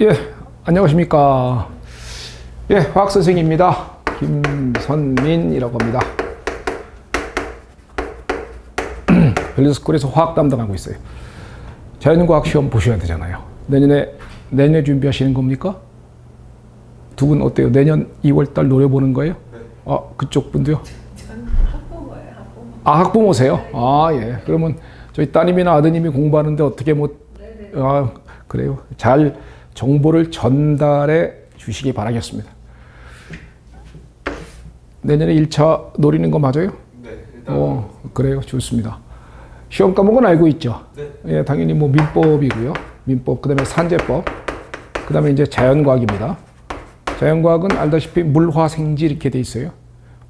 예, 안녕하십니까. 예, 화학 선생입니다. 김선민이라고 합니다. 밸런스쿨에서 화학 담당하고 있어요. 자연과학 시험 보셔야 되잖아요. 내년에 내년에 준비하시는 겁니까? 두 분 어때요? 내년 2월 달 노래 보는 거예요? 아, 그쪽 분도요? 전 학부모예요, 학부모. 아, 학부모세요? 아, 예. 그러면 저희 따님이나 아드님이 공부하는데 어떻게 뭐 네네. 아, 그래요. 잘 정보를 전달해 주시기 바라겠습니다. 내년에 1차 노리는 거 맞아요? 네, 어, 그래요. 좋습니다. 시험 과목은 알고 있죠? 네. 예, 당연히 뭐 민법이고요. 민법, 그 다음에 산재법, 그 다음에 이제 자연과학입니다. 자연과학은 알다시피 물화생지 이렇게 돼 있어요.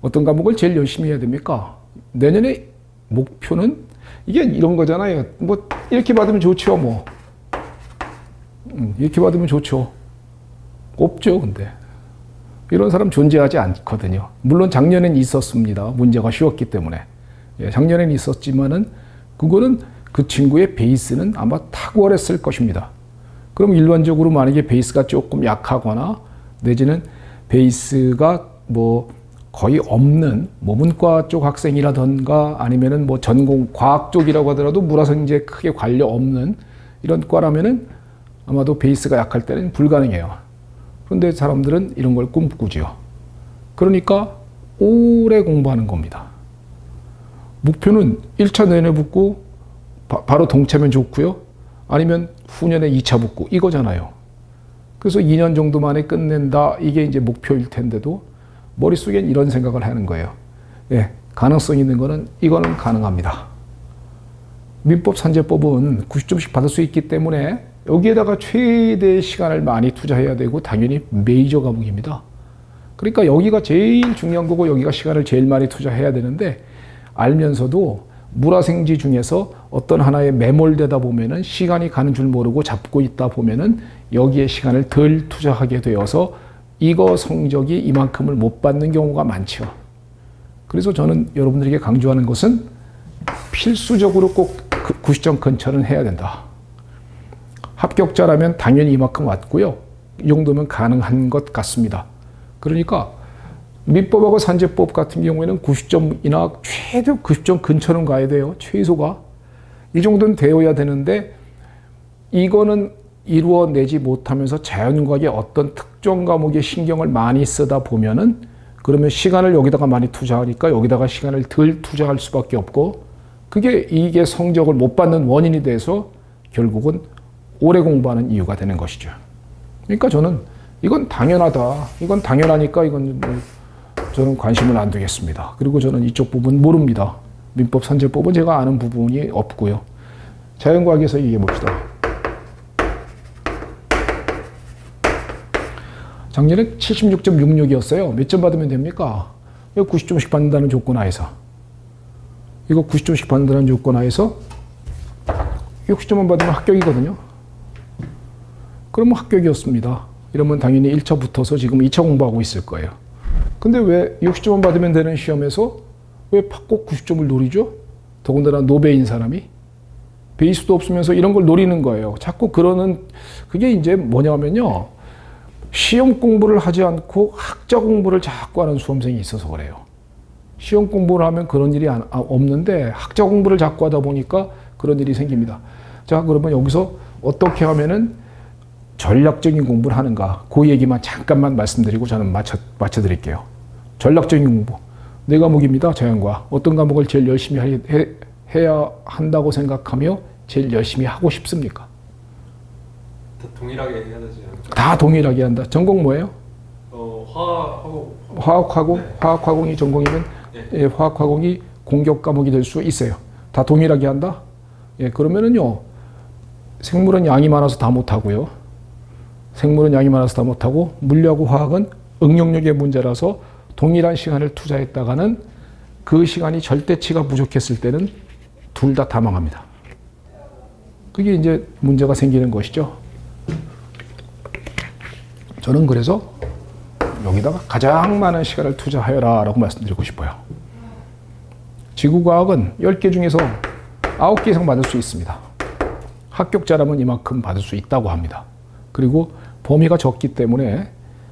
어떤 과목을 제일 열심히 해야 됩니까? 내년에 목표는 이게 이런 거잖아요. 뭐 이렇게 받으면 좋죠, 뭐. 음, 이렇게 받으면 좋죠. 없죠, 근데. 이런 사람 존재하지 않거든요. 물론 작년엔 있었습니다. 문제가 쉬웠기 때문에. 예, 작년엔 있었지만은 그거는 그 친구의 베이스는 아마 탁월했을 것입니다. 그럼 일반적으로 만약에 베이스가 조금 약하거나 내지는 베이스가 뭐 거의 없는 모문과 쪽 학생이라던가 아니면은 뭐 전공 과학 쪽이라고 하더라도 물화생지에 크게 관련 없는 이런 과라면은 아마도 베이스가 약할 때는 불가능해요. 그런데 사람들은 이런 걸 꿈꾸지요. 그러니까 오래 공부하는 겁니다. 목표는 1차 내내 붙고 바, 바로 동차면 좋고요. 아니면 후년에 2차 붙고 이거잖아요. 그래서 2년 정도 만에 끝낸다. 이게 이제 목표일 텐데도 머릿속엔 이런 생각을 하는 거예요. 예, 가능성 있는 거는 이거는 가능합니다. 민법 산재법은 90점씩 받을 수 있기 때문에 여기에다가 최대의 시간을 많이 투자해야 되고 당연히 메이저 과목입니다. 그러니까 여기가 제일 중요한 거고 여기가 시간을 제일 많이 투자해야 되는데 알면서도 물화생지 중에서 어떤 하나에 매몰되다 보면은 시간이 가는 줄 모르고 잡고 있다 보면은 여기에 시간을 덜 투자하게 되어서 이거 성적이 이만큼을 못 받는 경우가 많죠. 그래서 저는 여러분들에게 강조하는 것은 필수적으로 꼭 90점 근처는 해야 된다. 합격자라면 당연히 이만큼 왔고요. 이 정도면 가능한 것 같습니다. 그러니까 민법하고 산재법 같은 경우에는 90점이나 최대 90점 근처는 가야 돼요. 최소가. 이 정도는 되어야 되는데 이거는 이루어내지 못하면서 자연과학의 어떤 특정 과목에 신경을 많이 쓰다 보면은 그러면 시간을 여기다가 많이 투자하니까 여기다가 시간을 덜 투자할 수밖에 없고 그게 이게 성적을 못 받는 원인이 돼서 결국은 오래 공부하는 이유가 되는 것이죠. 그러니까 저는 이건 당연하다. 이건 당연하니까 이건 뭐 저는 관심을 안 두겠습니다. 그리고 저는 이쪽 부분 모릅니다. 민법 산재법은 제가 아는 부분이 없고요. 자연과학에서 얘기해 봅시다. 작년에 76.66이었어요. 몇 점 받으면 됩니까? 이거 90점씩 받는다는 조건 하에서. 이거 90점씩 받는다는 조건 하에서 60점만 받으면 합격이거든요. 그러면 합격이었습니다. 이러면 당연히 1차 붙어서 지금 2차 공부하고 있을 거예요. 근데 왜 60점만 받으면 되는 시험에서 왜꼭 90점을 노리죠? 더군다나 노베인 사람이 베이스도 없으면서 이런 걸 노리는 거예요. 자꾸 그러는 그게 이제 뭐냐면요. 시험 공부를 하지 않고 학자 공부를 자꾸 하는 수험생이 있어서 그래요. 시험 공부를 하면 그런 일이 안- 아, 없는데 학자 공부를 자꾸 하다 보니까 그런 일이 생깁니다. 자, 그러면 여기서 어떻게 하면은 전략적인 공부를 하는가? 그 얘기만 잠깐만 말씀드리고 저는 맞춰, 맞춰드릴게요. 전략적인 공부. 네 과목입니다. 자연과. 어떤 과목을 제일 열심히 하- 해, 해야 한다고 생각하며 제일 열심히 하고 싶습니까? 다 동일하게 해야 되지 않을까? 다 동일하게 한다. 전공 뭐예요? 어, 화하고 화학화공? 네. 화학화공이 전공이면 네. 예, 화학화공이 공격 과목이 될 수 있어요. 다 동일하게 한다? 예, 그러면은요, 생물은 양이 많아서 다 못하고요. 생물은 양이 많아서 다 못하고, 물리하고 화학은 응용력의 문제라서 동일한 시간을 투자했다가는 그 시간이 절대치가 부족했을 때는 둘 다 다 망합니다. 그게 이제 문제가 생기는 것이죠. 저는 그래서 여기다가 가장 많은 시간을 투자하여라 라고 말씀드리고 싶어요. 지구과학은 10개 중에서 9개 이상 받을 수 있습니다. 합격자라면 이만큼 받을 수 있다고 합니다. 그리고 범위가 적기 때문에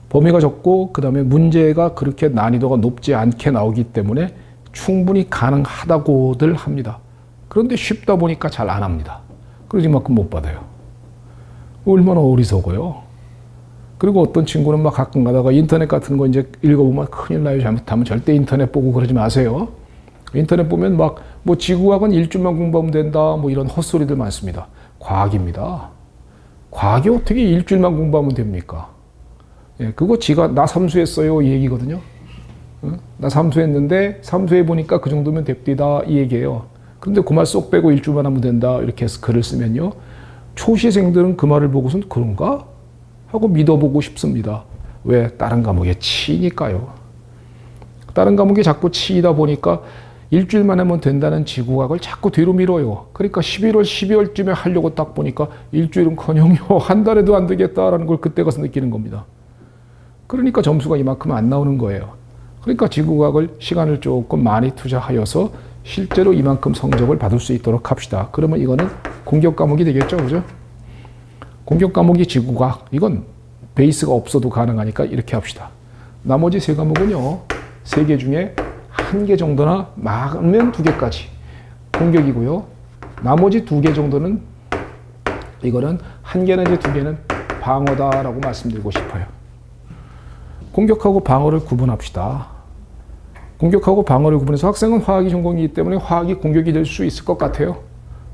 범위가 적고 그다음에 문제가 그렇게 난이도가 높지 않게 나오기 때문에 충분히 가능하다고들 합니다. 그런데 쉽다 보니까 잘 안 합니다. 그러지 만큼 못 받아요. 얼마나 어리석어요. 그리고 어떤 친구는 막 가끔 가다가 인터넷 같은 거 이제 읽어보면 큰일 나요. 잘못하면 절대 인터넷 보고 그러지 마세요. 인터넷 보면 막 뭐 지구학은 일주만 공부하면 된다. 뭐 이런 헛소리들 많습니다. 과학입니다. 과학이 어떻게 일주일만 공부하면 됩니까? 예, 그거 지가 나 삼수했어요 이 얘기거든요. 응? 나 삼수했는데 삼수해 보니까 그 정도면 됩디다 이 얘기예요. 그런데 그 말 쏙 빼고 일주만 하면 된다 이렇게 해서 글을 쓰면요. 초시생들은 그 말을 보고선 그런가 하고 믿어보고 싶습니다. 왜 다른 과목에 치니까요. 다른 과목이 자꾸 치이다 보니까 일주일만 하면 된다는 지구학을 자꾸 뒤로 밀어요. 그러니까 11월, 12월쯤에 하려고 딱 보니까 일주일은커녕요 한 달에도 안 되겠다라는 걸 그때 가서 느끼는 겁니다. 그러니까 점수가 이만큼 안 나오는 거예요. 그러니까 지구과학을 시간을 조금 많이 투자하여서 실제로 이만큼 성적을 받을 수 있도록 합시다. 그러면 이거는 공격 과목이 되겠죠, 그죠? 공격 과목이 지구과학 이건 베이스가 없어도 가능하니까 이렇게 합시다. 나머지 세 과목은요, 세 개 중에 한 개 정도나 많으면 두 개까지 공격이고요. 나머지 두 개 정도는 이거는 한 이제 두 개는 방어다라고 말씀드리고 싶어요. 공격하고 방어를 구분합시다. 공격하고 방어를 구분해서 학생은 화학이 전공이기 때문에 화학이 공격이 될 수 있을 것 같아요.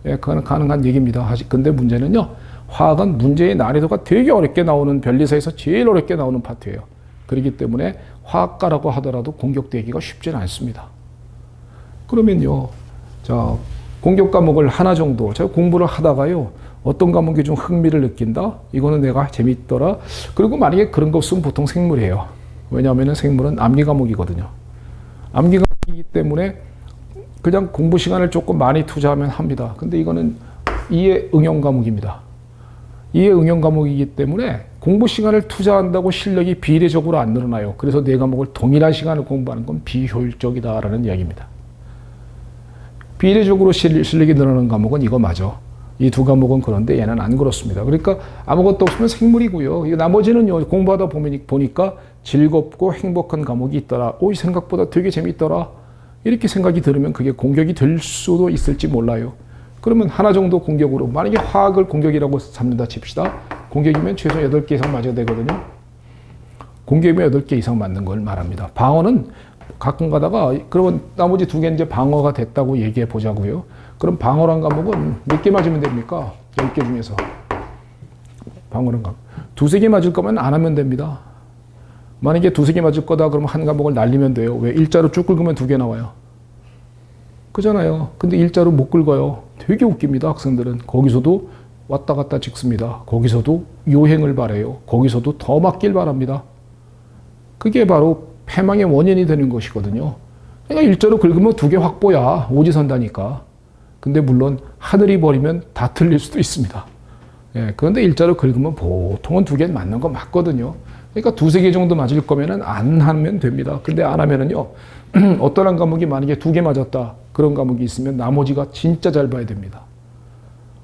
예, 그건 가능한 얘기입니다. 근데 문제는요, 화학은 문제의 난이도가 되게 어렵게 나오는 변리사에서 제일 어렵게 나오는 파트예요. 그렇기 때문에 화학과라고 하더라도 공격되기가 쉽지는 않습니다. 그러면요, 자, 공격 과목을 하나 정도, 제가 공부를 하다가요, 어떤 과목이 좀 흥미를 느낀다? 이거는 내가 재밌더라? 그리고 만약에 그런 거 없으면 보통 생물이에요. 왜냐하면 생물은 암기 과목이거든요. 암기 과목이기 때문에 그냥 공부 시간을 조금 많이 투자하면 합니다. 근데 이거는 이해 응용 과목입니다. 이해 응용 과목이기 때문에 공부 시간을 투자한다고 실력이 비례적으로 안 늘어나요. 그래서 네 과목을 동일한 시간을 공부하는 건 비효율적이다라는 이야기입니다. 비례적으로 실- 실력이 늘어나는 과목은 이거 맞아. 이 두 과목은 그런데 얘는 안 그렇습니다. 그러니까 아무것도 없으면 생물이고요. 이 나머지는요, 공부하다 보니까 즐겁고 행복한 과목이 있더라. 오, 이 생각보다 되게 재밌더라. 이렇게 생각이 들으면 그게 공격이 될 수도 있을지 몰라요. 그러면 하나 정도 공격으로, 만약에 화학을 공격이라고 잡는다 칩시다. 공격이면 최소 8개 이상 맞아야 되거든요. 공격이면 8개 이상 맞는 걸 말합니다. 방어는 가끔 가다가 그러면 나머지 두개 이제 방어가 됐다고 얘기해 보자고요. 그럼 방어란 과목은 몇 개 맞으면 됩니까? 10개 중에서. 방어란 과목. 두세 개 맞을 거면 안 하면 됩니다. 만약에 두세 개 맞을 거다 그러면 한 과목을 날리면 돼요. 왜? 일자로 쭉 긁으면 두 개 나와요. 그잖아요. 근데 일자로 못 긁어요. 되게 웃깁니다. 학생들은. 거기서도 왔다 갔다 찍습니다. 거기서도 요행을 바래요. 거기서도 더 맞길 바랍니다. 그게 바로 패망의 원인이 되는 것이거든요. 그러니까 일자로 긁으면 두 개 확보야. 오지선다니까. 근데 물론 하늘이 버리면 다 틀릴 수도 있습니다. 예, 그런데 일자로 긁으면 보통은 두 개 맞는 거 맞거든요. 그러니까 두세 개 정도 맞을 거면은 안 하면 됩니다. 근데 안 하면은요, 어떤 한 과목이 만약에 두 개 맞았다. 그런 과목이 있으면 나머지가 진짜 잘 봐야 됩니다.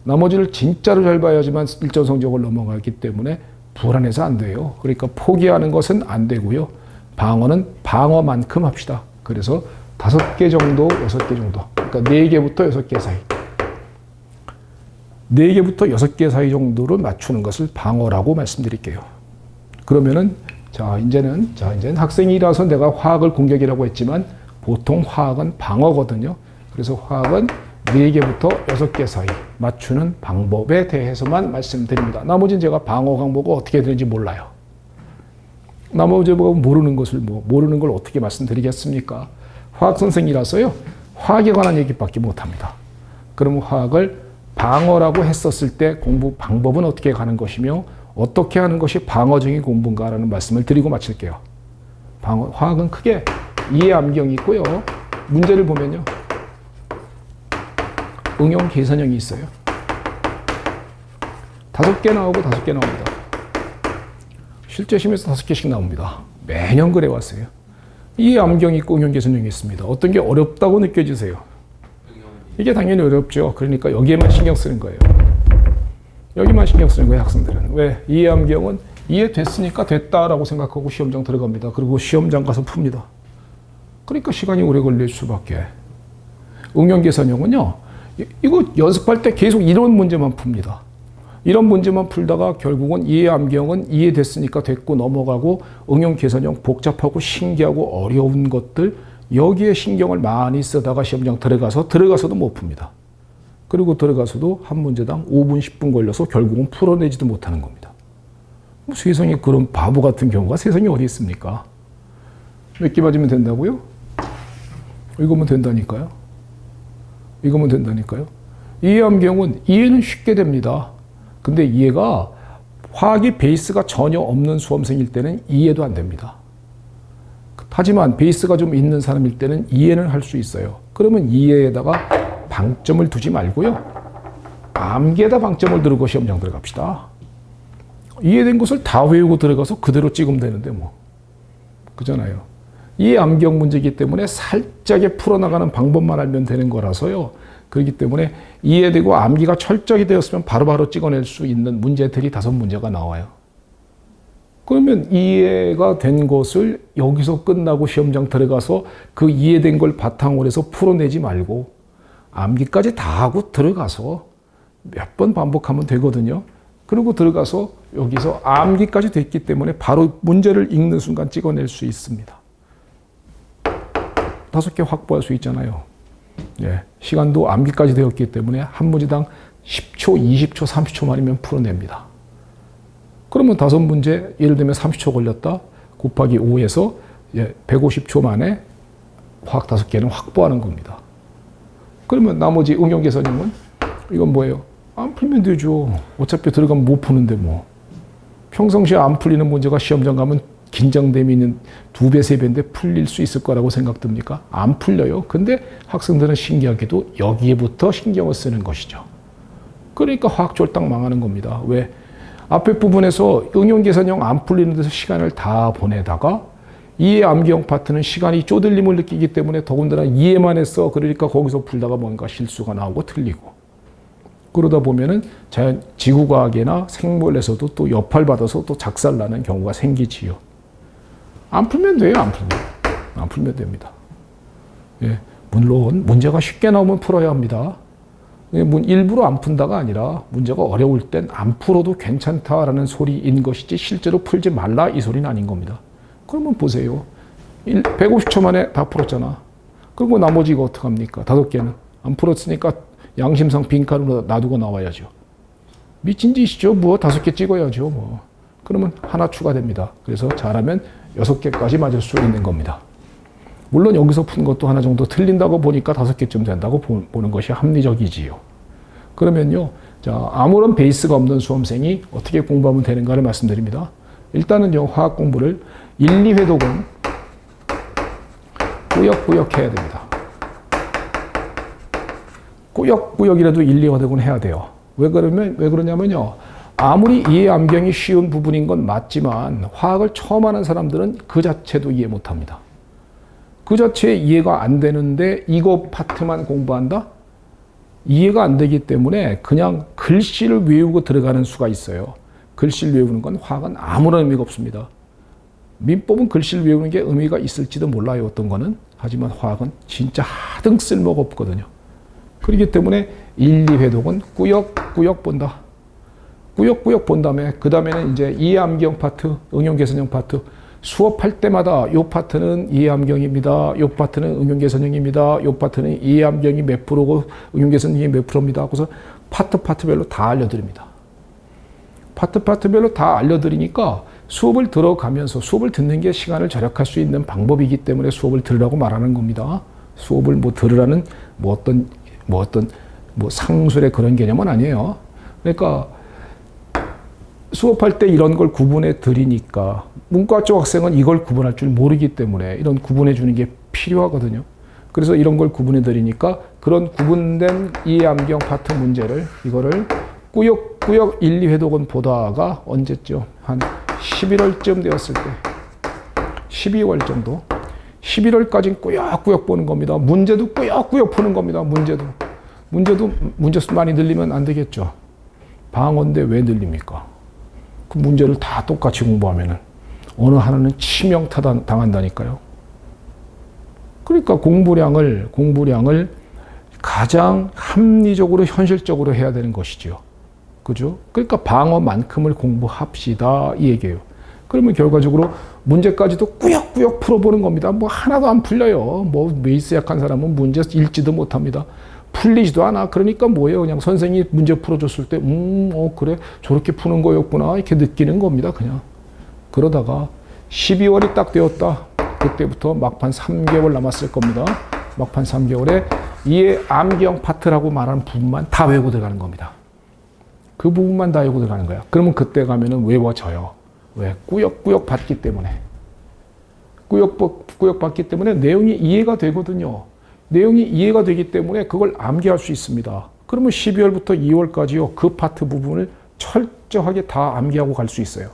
나머지를 진짜로 잘 봐야지만 일정 성적을 넘어가기 때문에 불안해서 안 돼요. 그러니까 포기하는 것은 안 되고요. 방어는 방어만큼 합시다. 그래서 다섯 개 정도, 여섯 개 정도. 그러니까 네 개부터 여섯 개 사이. 네 개부터 여섯 개 사이 정도를 맞추는 것을 방어라고 말씀드릴게요. 그러면은 자 이제는 자 이제는 학생이라서 내가 화학을 공격이라고 했지만 보통 화학은 방어거든요. 그래서 화학은 네 개부터 여섯 개 사이 맞추는 방법에 대해서만 말씀드립니다. 나머지는 제가 방어 강목이 어떻게 되는지 몰라요. 나머지 뭐 모르는 것을 뭐 모르는 걸 어떻게 말씀드리겠습니까? 화학 선생이라서요. 화학에 관한 얘기밖에 못 합니다. 그러면 화학을 방어라고 했었을 때 공부 방법은 어떻게 가는 것이며 어떻게 하는 것이 방어적인 공부인가라는 말씀을 드리고 마칠게요. 방어, 화학은 크게 이해 암경이 있고요. 문제를 보면요. 응용 계산형이 있어요. 다섯 개 나오고 다섯 개 나옵니다. 실제 시험에서 다섯 개씩 나옵니다. 매년 그래 왔어요. 이 암경이 있고 응용 계산형이 있습니다. 어떤 게 어렵다고 느껴지세요? 이게 당연히 어렵죠. 그러니까 여기에만 신경 쓰는 거예요. 여기만 신경 쓰는 거예요, 학생들은. 왜? 이해암경은 이해됐으니까 됐다라고 생각하고 시험장 들어갑니다. 그리고 시험장 가서 풉니다. 그러니까 시간이 오래 걸릴 수밖에. 응용 계산형은요, 이- 이거 연습할 때 계속 이런 문제만 풉니다. 이런 문제만 풀다가 결국은 이해 암경은 이해됐으니까 됐고 넘어가고 응용 계산형 복잡하고 신기하고 어려운 것들 여기에 신경을 많이 쓰다가 시험장 들어가서 들어가서도 못 풉니다. 그리고 들어가서도 한 문제당 5분, 10분 걸려서 결국은 풀어내지도 못하는 겁니다. 뭐 세상에 그런 바보 같은 경우가 세상에 어디 있습니까? 몇 개 맞으면 된다고요? 이거면 된다니까요. 이거면 된다니까요. 이해암경은 이해는 쉽게 됩니다. 근데 이해가 화학이 베이스가 전혀 없는 수험생일 때는 이해도 안 됩니다. 하지만 베이스가 좀 있는 사람일 때는 이해는 할 수 있어요. 그러면 이해에다가 방점을 두지 말고요. 암기에다 방점을 두고 시험장 들어갑시다. 이해된 것을 다 외우고 들어가서 그대로 찍으면 되는데 뭐. 그잖아요. 이 암경 문제이기 때문에 살짝의 풀어나가는 방법만 알면 되는 거라서요. 그렇기 때문에 이해되고 암기가 철저히 되었으면 바로 바로 찍어낼 수 있는 문제들이 다섯 문제가 나와요. 그러면 이해가 된 것을 여기서 끝나고 시험장 들어가서 그 이해된 걸 바탕으로 해서 풀어내지 말고 암기까지 다 하고 들어가서 몇 번 반복하면 되거든요. 그리고 들어가서 여기서 암기까지 됐기 때문에 바로 문제를 읽는 순간 찍어낼 수 있습니다. 다섯 개 확보할 수 있잖아요. 예, 시간도 암기까지 되었기 때문에 한 문제당 10초, 20초, 30초 만이면 풀어냅니다. 그러면 다섯 문제, 예를 들면 30초 걸렸다. 곱하기 5에서 예, 150초 만에 화학 다섯 개는 확보하는 겁니다. 그러면 나머지 응용 계산형은 이건 뭐예요? 안 풀면 되죠. 어차피 들어가면 못 푸는데 뭐. 평상시에 안 풀리는 문제가 시험장 가면 긴장됨이 있는 두 배, 세 배인데 풀릴 수 있을 거라고 생각됩니까? 안 풀려요. 근데 학생들은 신기하게도 여기에부터 신경을 쓰는 것이죠. 그러니까 화학 쫄딱 망하는 겁니다. 왜? 앞에 부분에서 응용 계산형 안 풀리는 데서 시간을 다 보내다가 이해 암기형 파트는 시간이 쪼들림을 느끼기 때문에 더군다나 이해만 했어. 그러니까 거기서 풀다가 뭔가 실수가 나오고 틀리고. 그러다 보면은 자연 지구과학이나 생물에서도 또 여파를 받아서 또 작살나는 경우가 생기지요. 안 풀면 돼요, 안 풀면. 안 풀면 됩니다. 예, 물론 문제가 쉽게 나오면 풀어야 합니다. 예, 문- 일부러 안 푼다가 아니라 문제가 어려울 땐 안 풀어도 괜찮다라는 소리인 것이지 실제로 풀지 말라 이 소리는 아닌 겁니다. 그러면 보세요. 150초 만에 다 풀었잖아. 그리고 나머지 이거 어떡합니까? 다섯 개는. 안 풀었으니까 양심상 빈칸으로 놔두고 나와야죠. 미친 짓이죠. 뭐 다섯 개 찍어야죠. 뭐. 그러면 하나 추가됩니다. 그래서 잘하면 여섯 개까지 맞을 수 있는 겁니다. 물론 여기서 푼 것도 하나 정도 틀린다고 보니까 다섯 개쯤 된다고 보- 보는 것이 합리적이지요. 그러면요, 자, 아무런 베이스가 없는 수험생이 어떻게 공부하면 되는가를 말씀드립니다. 일단은요, 화학 공부를 1, 2회독은 꾸역꾸역 해야 됩니다. 꾸역꾸역이라도 1, 2회독은 해야 돼요. 왜 그러면, 왜 그러냐면요, 아무리 이해 암경이 쉬운 부분인 건 맞지만 화학을 처음 하는 사람들은 그 자체도 이해 못 합니다. 그 자체에 이해가 안 되는데 이거 파트만 공부한다? 이해가 안 되기 때문에 그냥 글씨를 외우고 들어가는 수가 있어요. 글씨를 외우는 건 화학은 아무런 의미가 없습니다. 민법은 글씨를 외우는 게 의미가 있을지도 몰라요. 어떤 거는. 하지만 화학은 진짜 하등 쓸모가 없거든요. 그렇기 때문에 1, 2회독은 꾸역꾸역 본다. 꾸역꾸역 본 다음에 그 다음에는 이제 이해암경 파트, 응용계산형 파트 수업할 때마다 요 파트는 이해암경입니다. 요 파트는 응용계산형입니다. 요 파트는 이해암경이 몇 프로고 응용계산형이 몇 프로입니다. 그래서 파트 파트별로 다 알려드립니다. 파트 파트별로 다 알려드리니까 수업을 들어가면서 수업을 듣는 게 시간을 절약할 수 있는 방법이기 때문에 수업을 들으라고 말하는 겁니다. 수업을 뭐 들으라는 뭐 어떤 뭐 어떤 뭐 상술의 그런 개념은 아니에요. 그러니까 수업할 때 이런 걸 구분해 드리니까 문과 쪽 학생은 이걸 구분할 줄 모르기 때문에 이런 구분해 주는 게 필요하거든요. 그래서 이런 걸 구분해 드리니까 그런 구분된 이해암경 파트 문제를 이거를 꾸역꾸역 1, 2회독은 보다가 언제죠? 한 11월쯤 되었을 때 12월 정도 11월까지 꾸역꾸역 보는 겁니다. 문제도 꾸역꾸역 푸는 겁니다. 문제도 문제도 문제수 많이 늘리면 안 되겠죠. 방어인데 왜 늘립니까? 그 문제를 다 똑같이 공부하면은 어느 하나는 치명 타 당- 당한다니까요. 그러니까 공부량을 공부량을 가장 합리적으로 현실적으로 해야 되는 것이죠. 그죠? 그러니까 방어만큼을 공부합시다 이 얘기예요. 그러면 결과적으로 문제까지도 꾸역꾸역 풀어보는 겁니다. 뭐 하나도 안 풀려요. 뭐 메이스 약한 사람은 문제 읽지도 못합니다. 풀리지도 않아. 그러니까 뭐예요? 그냥 선생님이 문제 풀어줬을 때, 음, 어, 그래. 저렇게 푸는 거였구나. 이렇게 느끼는 겁니다. 그냥. 그러다가 12월이 딱 되었다. 그때부터 막판 3개월 남았을 겁니다. 막판 3개월에 이에 암기형 파트라고 말하는 부분만 다 외우고 들어가는 겁니다. 그 부분만 다 외우고 들어가는 거야. 그러면 그때 가면은 외워져요. 왜? 꾸역꾸역 받기 때문에. 꾸역, 꾸역 받기 때문에 내용이 이해가 되거든요. 내용이 이해가 되기 때문에 그걸 암기할 수 있습니다. 그러면 12월부터 2월까지요. 그 파트 부분을 철저하게 다 암기하고 갈 수 있어요.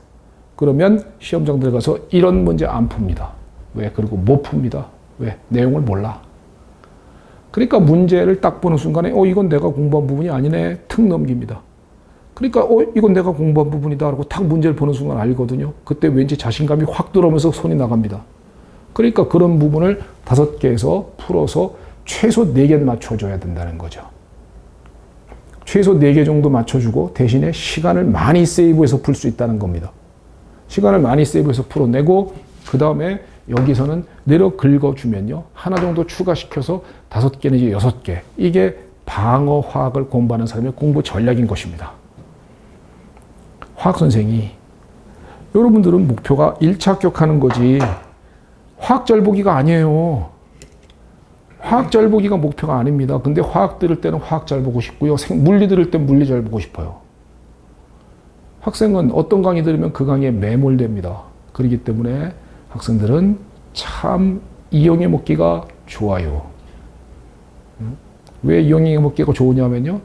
그러면 시험장 들어가서 이런 문제 안 풉니다. 왜? 그리고 못 풉니다. 왜? 내용을 몰라. 그러니까 문제를 딱 보는 순간에 어 이건 내가 공부한 부분이 아니네 툭 넘깁니다. 그러니까 어 이건 내가 공부한 부분이다 하고 탁 문제를 보는 순간 알거든요. 그때 왠지 자신감이 확 들어오면서 손이 나갑니다. 그러니까 그런 부분을 다섯 개에서 풀어서 최소 네 개는 맞춰줘야 된다는 거죠. 최소 네개 정도 맞춰주고 대신에 시간을 많이 세이브해서 풀 수 있다는 겁니다. 시간을 많이 세이브해서 풀어내고 그 다음에 여기서는 내려 긁어주면요 하나 정도 추가시켜서 다섯 개 내지 여섯 개 이게 방어 화학을 공부하는 사람의 공부 전략인 것입니다. 화학 선생이 여러분들은 목표가 1차 합격하는 거지 화학 잘 보기가 아니에요. 화학 잘 보기가 목표가 아닙니다. 근데 화학 들을 때는 화학 잘 보고 싶고요. 생- 물리 들을 때 물리 잘 보고 싶어요. 학생은 어떤 강의 들으면 그 강의에 매몰됩니다. 그렇기 때문에 학생들은 참 이용해 먹기가 좋아요. 음? 왜 이용해 먹기가 좋으냐면요.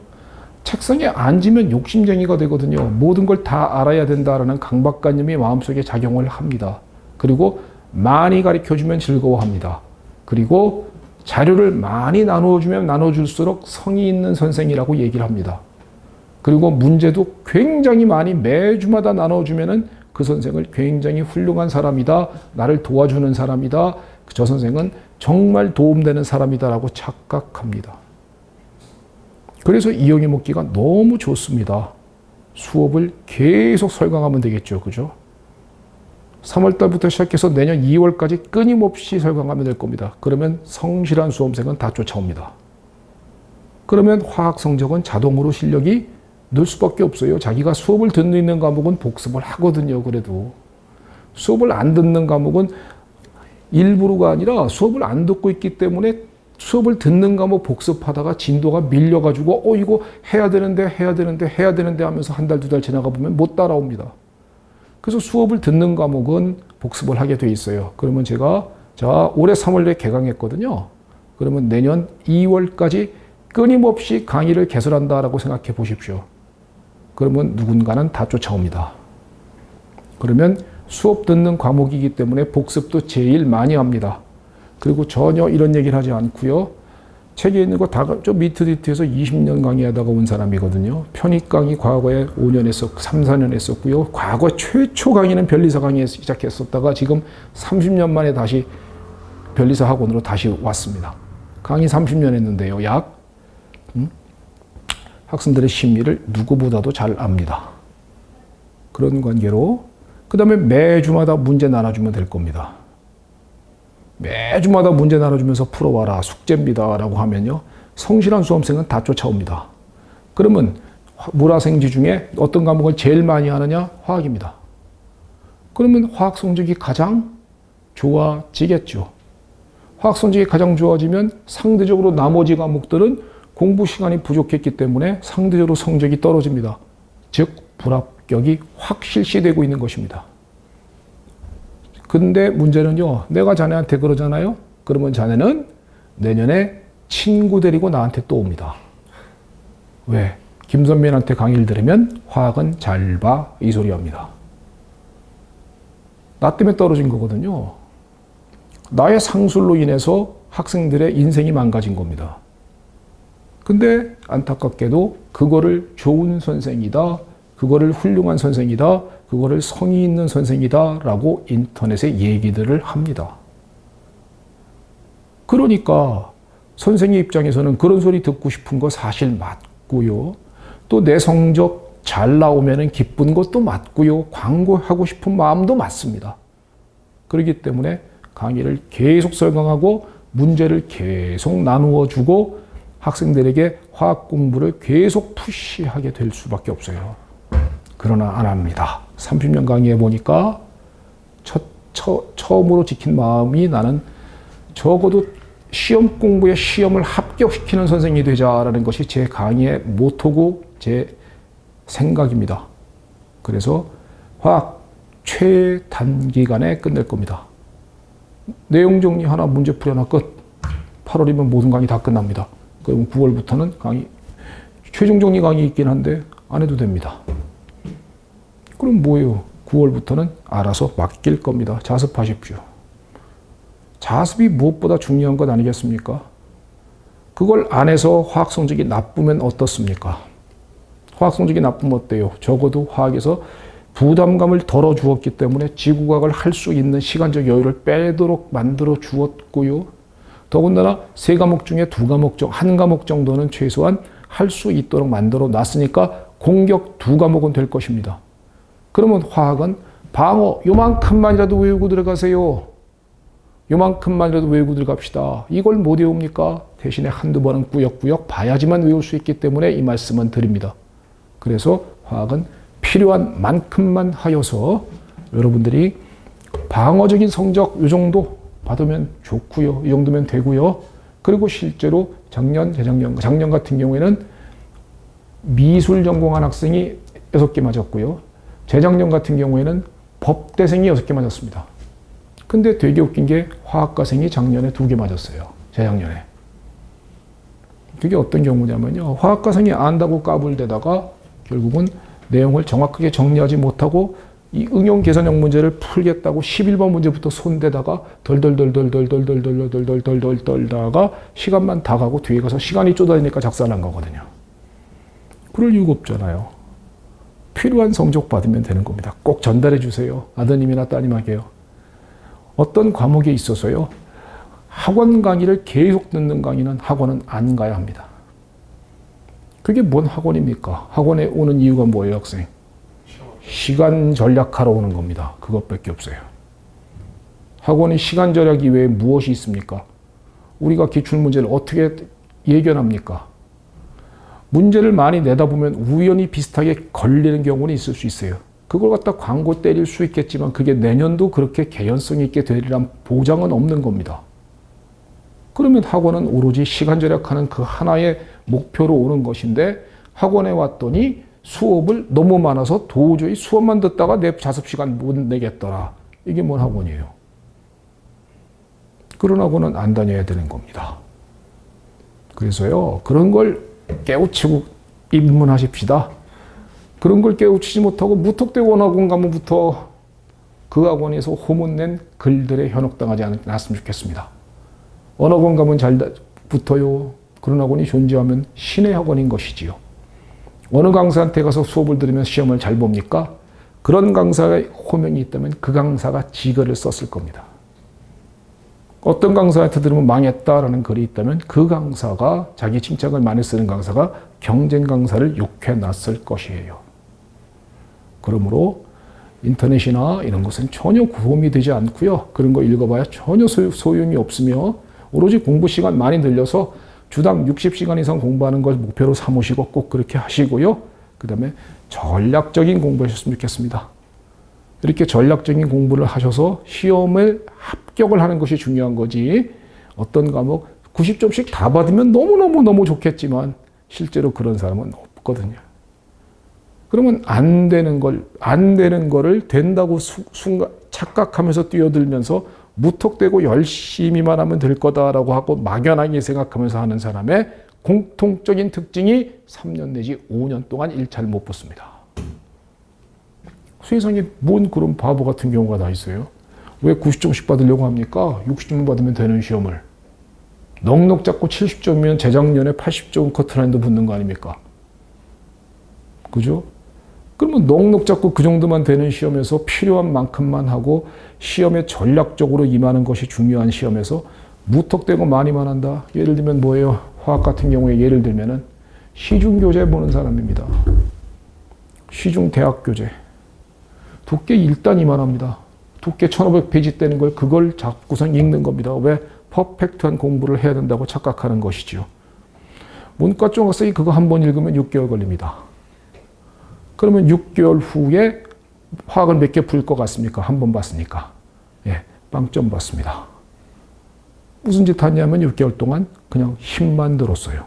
책상에 앉으면 욕심쟁이가 되거든요. 모든 걸 다 알아야 된다라는 강박관념이 마음속에 작용을 합니다. 그리고 많이 가르쳐 주면 즐거워합니다. 그리고 자료를 많이 나눠주면 나눠줄수록 성의 있는 선생이라고 얘기를 합니다. 그리고 문제도 굉장히 많이 매주마다 나눠주면은 그 선생을 굉장히 훌륭한 사람이다. 나를 도와주는 사람이다. 저 선생은 정말 도움되는 사람이다라고 착각합니다. 그래서 이용해 먹기가 너무 좋습니다. 수업을 계속 설강하면 되겠죠. 그죠? 3월달부터 시작해서 내년 2월까지 끊임없이 설강하면 될 겁니다. 그러면 성실한 수험생은 다 쫓아옵니다. 그러면 화학 성적은 자동으로 실력이 늘 수밖에 없어요. 자기가 수업을 듣는 과목은 복습을 하거든요. 그래도 수업을 안 듣는 과목은 일부러가 아니라 수업을 안 듣고 있기 때문에 수업을 듣는 과목 복습하다가 진도가 밀려가지고 어 이거 해야 되는데 해야 되는데 해야 되는데 하면서 한 달 두 달 지나가 보면 못 따라옵니다. 그래서 수업을 듣는 과목은 복습을 하게 돼 있어요. 그러면 제가 자 올해 3월에 개강했거든요. 그러면 내년 2월까지 끊임없이 강의를 개설한다라고 생각해 보십시오. 그러면 누군가는 다 쫓아옵니다. 그러면 수업 듣는 과목이기 때문에 복습도 제일 많이 합니다. 그리고 전혀 이런 얘기를 하지 않고요. 책에 있는 거다좀 미트디트해서 20년 강의하다가 온 사람이거든요. 편입 강의 과거에 5년 했었, 3, 4년 했었고요. 과거 최초 강의는 변리사 강의 시작했었다가 지금 30년 만에 다시 변리사 학원으로 다시 왔습니다. 강의 30년 했는데요. 약 음? 학생들의 심리를 누구보다도 잘 압니다. 그런 관계로 그 다음에 매주마다 문제 나눠주면 될 겁니다. 매주마다 문제 나눠주면서 풀어와라 숙제입니다 라고 하면요 성실한 수험생은 다 쫓아옵니다. 그러면 물화생지 중에 어떤 과목을 제일 많이 하느냐 화학입니다. 그러면 화학 성적이 가장 좋아지겠죠. 화학 성적이 가장 좋아지면 상대적으로 나머지 과목들은 공부 시간이 부족했기 때문에 상대적으로 성적이 떨어집니다. 즉 불합격이 확 실시되고 있는 것입니다. 근데 문제는요, 내가 자네한테 그러잖아요? 그러면 자네는 내년에 친구 데리고 나한테 또 옵니다. 왜? 김선민한테 강의를 들으면 화학은 잘 봐. 이 소리 합니다. 나 때문에 떨어진 거거든요. 나의 상술로 인해서 학생들의 인생이 망가진 겁니다. 근데 안타깝게도 그거를 좋은 선생이다, 그거를 훌륭한 선생이다, 그거를 성의 있는 선생이다 라고 인터넷에 얘기들을 합니다. 그러니까 선생의 입장에서는 그런 소리 듣고 싶은 거 사실 맞고요. 또 내 성적 잘 나오면 기쁜 것도 맞고요. 광고하고 싶은 마음도 맞습니다. 그렇기 때문에 강의를 계속 설명하고 문제를 계속 나누어 주고 학생들에게 화학 공부를 계속 푸시하게 될 수밖에 없어요. 그러나 안 합니다. 30년 강의해 보니까 첫, 처, 처음으로 지킨 마음이 나는 적어도 시험 공부에 시험을 합격시키는 선생님이 되자라는 것이 제 강의의 모토고 제 생각입니다. 그래서 화학 최단기간에 끝낼 겁니다. 내용 정리 하나 문제 풀이 하나 끝. 8월이면 모든 강의 다 끝납니다. 그럼 9월부터는 강의 최종 정리 강의 있긴 한데 안 해도 됩니다. 그럼 뭐예요? 9월부터는 알아서 맡길 겁니다. 자습하십시오. 자습이 무엇보다 중요한 것 아니겠습니까? 그걸 안 해서 화학 성적이 나쁘면 어떻습니까? 화학 성적이 나쁘면 어때요? 적어도 화학에서 부담감을 덜어 주었기 때문에 지구과학을 할 수 있는 시간적 여유를 빼도록 만들어 주었고요. 더군다나 세 과목 중에 두 과목 정, 한 과목 정도는 최소한 할 수 있도록 만들어 놨으니까 공격 두 과목은 될 것입니다. 그러면 화학은 방어 요만큼만이라도 외우고 들어가세요. 요만큼만이라도 외우고 들어갑시다. 이걸 못 외웁니까? 대신에 한두 번은 꾸역꾸역 봐야지만 외울 수 있기 때문에 이 말씀은 드립니다. 그래서 화학은 필요한 만큼만 하여서 여러분들이 방어적인 성적 이 정도 받으면 좋고요. 이 정도면 되고요. 그리고 실제로 작년, 재작년, 작년 같은 경우에는 미술 전공한 학생이 6개 맞았고요. 재작년 같은 경우에는 법대생이 6개 맞았습니다. 근데 되게 웃긴 게 화학과생이 작년에 2개 맞았어요. 재작년에. 그게 어떤 경우냐면요. 화학과생이 안다고 까불대다가 결국은 내용을 정확하게 정리하지 못하고 이 응용 계산형 문제를 풀겠다고 11번 문제부터 손대다가 덜덜덜덜덜덜덜덜덜덜덜덜 떨다가 시간만 다 가고 뒤에 가서 시간이 쪼다니까 작살난 거거든요. 그럴 이유가 없잖아요. 필요한 성적 받으면 되는 겁니다. 꼭 전달해 주세요. 아드님이나 따님에게요. 어떤 과목에 있어서요. 학원 강의를 계속 듣는 강의는 학원은 안 가야 합니다. 그게 뭔 학원입니까? 학원에 오는 이유가 뭐예요, 학생? 시간 절약하러 오는 겁니다. 그것밖에 없어요. 학원에 시간 절약 이외에 무엇이 있습니까? 우리가 기출문제를 어떻게 예견합니까? 문제를 많이 내다보면 우연히 비슷하게 걸리는 경우는 있을 수 있어요. 그걸 갖다 광고 때릴 수 있겠지만 그게 내년도 그렇게 개연성 있게 되리란 보장은 없는 겁니다. 그러면 학원은 오로지 시간 절약하는 그 하나의 목표로 오는 것인데 학원에 왔더니 수업을 너무 많아서 도저히 수업만 듣다가 내 자습 시간 못 내겠더라. 이게 뭔 학원이에요? 그런 학원은 안 다녀야 되는 겁니다. 그래서요, 그런 걸 깨우치고 입문하십시다. 그런 걸 깨우치지 못하고 무턱대고 원학원 가면부터 그 학원에서 호문낸 글들에 현혹당하지 않았으면 좋겠습니다. 언어권 가면 잘 붙어요. 그런 학원이 존재하면 신의 학원인 것이지요. 어느 강사한테 가서 수업을 들으면 시험을 잘 봅니까? 그런 강사의 호명이 있다면 그 강사가 지글을 썼을 겁니다. 어떤 강사한테 들으면 망했다라는 글이 있다면 그 강사가 자기 칭찬을 많이 쓰는 강사가 경쟁 강사를 욕해 놨을 것이에요. 그러므로 인터넷이나 이런 것은 전혀 도움이 되지 않고요. 그런 거 읽어봐야 전혀 소용이 없으며 오로지 공부 시간 많이 늘려서 주당 60시간 이상 공부하는 걸 목표로 삼으시고 꼭 그렇게 하시고요. 그 다음에 전략적인 공부하셨으면 좋겠습니다. 이렇게 전략적인 공부를 하셔서 시험을 합격을 하는 것이 중요한 거지. 어떤 과목 90점씩 다 받으면 너무너무너무 좋겠지만 실제로 그런 사람은 없거든요. 그러면 안 되는 걸, 안 되는 거를 된다고 수, 순간 착각하면서 뛰어들면서 무턱대고 열심히만 하면 될 거다라고 하고 막연하게 생각하면서 하는 사람의 공통적인 특징이 3년 내지 5년 동안 1차를 못 붙습니다. 세상에 뭔 그런 바보 같은 경우가 다 있어요? 왜 90점씩 받으려고 합니까? 60점 받으면 되는 시험을. 넉넉 잡고 70점이면 재작년에 80점 커트라인도 붙는 거 아닙니까? 그죠? 그러면 넉넉 잡고 그 정도만 되는 시험에서 필요한 만큼만 하고 시험에 전략적으로 임하는 것이 중요한 시험에서 무턱대고 많이만 한다. 예를 들면 뭐예요? 화학 같은 경우에 예를 들면은 시중 교재 보는 사람입니다. 시중 대학 교재. 두께 일단 이만합니다. 두께 1500페이지 되는 걸 그걸 잡고선 읽는 겁니다. 왜? 퍼펙트한 공부를 해야 된다고 착각하는 것이죠. 문과 쪽 학생이 그거 한 번 읽으면 6개월 걸립니다. 그러면 6개월 후에 화학을 몇 개 풀 것 같습니까? 한 번 봤으니까. 예, 빵점 받습니다. 무슨 짓 하냐면 6개월 동안 그냥 힘만 들었어요.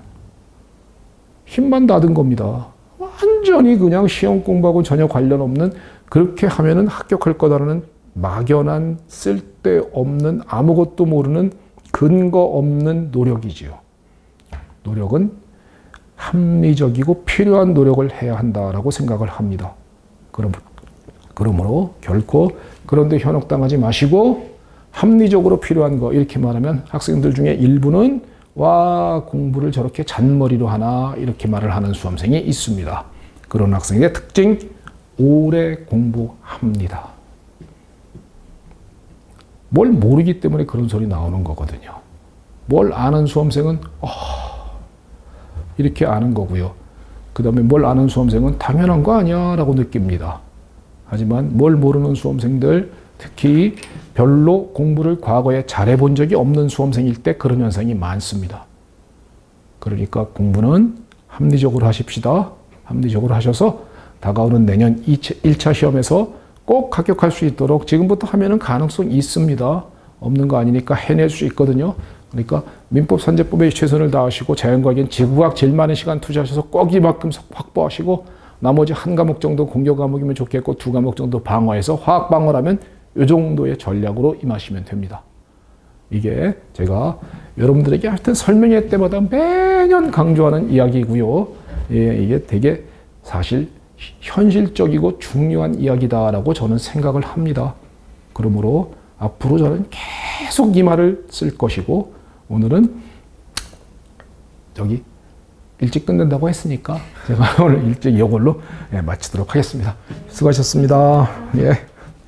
힘만 닫은 겁니다. 완전히 그냥 시험 공부하고 전혀 관련 없는 그렇게 하면은 합격할 거다라는 막연한 쓸데없는 아무것도 모르는 근거 없는 노력이지요. 노력은 합리적이고 필요한 노력을 해야 한다라고 생각을 합니다. 그럼, 그러므로 결코 그런데 현혹당하지 마시고 합리적으로 필요한 거 이렇게 말하면 학생들 중에 일부는 와 공부를 저렇게 잔머리로 하나 이렇게 말을 하는 수험생이 있습니다. 그런 학생의 특징 오래 공부합니다. 뭘 모르기 때문에 그런 소리 나오는 거거든요. 뭘 아는 수험생은 어, 이렇게 아는 거고요. 그 다음에 뭘 아는 수험생은 당연한 거 아니야 라고 느낍니다. 하지만 뭘 모르는 수험생들, 특히 별로 공부를 과거에 잘해본 적이 없는 수험생일 때 그런 현상이 많습니다. 그러니까 공부는 합리적으로 하십시다. 합리적으로 하셔서 다가오는 내년 1차 시험에서 꼭 합격할 수 있도록 지금부터 하면은 가능성이 있습니다. 없는 거 아니니까 해낼 수 있거든요. 그러니까 민법 산재법에 최선을 다하시고 자연과학엔 지구과학 제일 많은 시간 투자하셔서 꼭 이만큼 확보하시고 나머지 한 과목 정도 공교 과목이면 좋겠고 두 과목 정도 방어해서 화학 방어라면 이 정도의 전략으로 임하시면 됩니다. 이게 제가 여러분들에게 하여튼 설명회 때마다 매년 강조하는 이야기고요. 예, 이게 되게 사실 현실적이고 중요한 이야기다라고 저는 생각을 합니다. 그러므로 앞으로 저는 계속 이 말을 쓸 것이고 오늘은 저기 일찍 끝낸다고 했으니까 제가 오늘 일찍 이걸로 예, 마치도록 하겠습니다. 수고하셨습니다. 예.